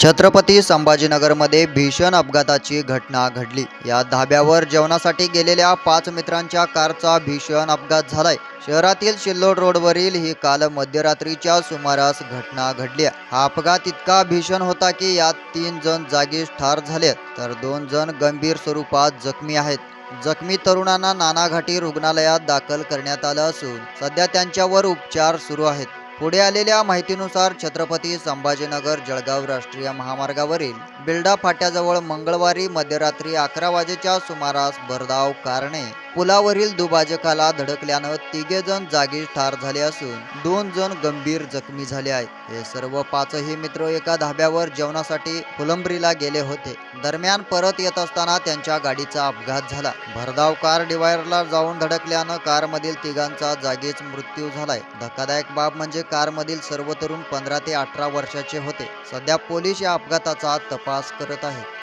छत्रपती संभाजीनगरमध्ये भीषण अपघाताची घटना घडली. या धाब्यावर जेवणासाठी गेलेल्या पाच मित्रांच्या कारचा भीषण अपघात झालाय. शहरातील शिल्लोड रोडवरील ही काल मध्यरात्रीच्या सुमारास घटना घडली हा अपघात इतका भीषण होता की यात तीन जण जागीच ठार झाले तर दोन जण गंभीर स्वरूपात जखमी आहेत. जखमी तरुणांना नानाघाटी रुग्णालयात दाखल करण्यात आलं असून सध्या त्यांच्यावर उपचार सुरू आहेत. पुढे आलेल्या माहितीनुसार छत्रपती संभाजीनगर जळगाव राष्ट्रीय महामार्गावरील बिल्डा फाट्याजवळ मंगळवारी मध्यरात्री अकरा वाजेच्या सुमारास भरधाव कारणे पुलावरील दुभाजकाला धडकल्यानं तिघे जण जागीच ठार झाले असून दोन जण गंभीर जखमी झाले आहेत. हे सर्व पाचही मित्र एका धाब्यावर जेवणासाठी फुलंब्रीला गेले होते. दरम्यान परत येत असताना त्यांच्या गाडीचा अपघात झाला. भरधाव कार डिवायरला जाऊन धडकल्यानं कारमधील तिघांचा जागीच मृत्यू झालाय. धक्कादायक बाब म्हणजे कारमधील सर्व तरुण पंधरा ते अठरा वर्षाचे होते. सध्या पोलीस या अपघाताचा तपास करत आहेत.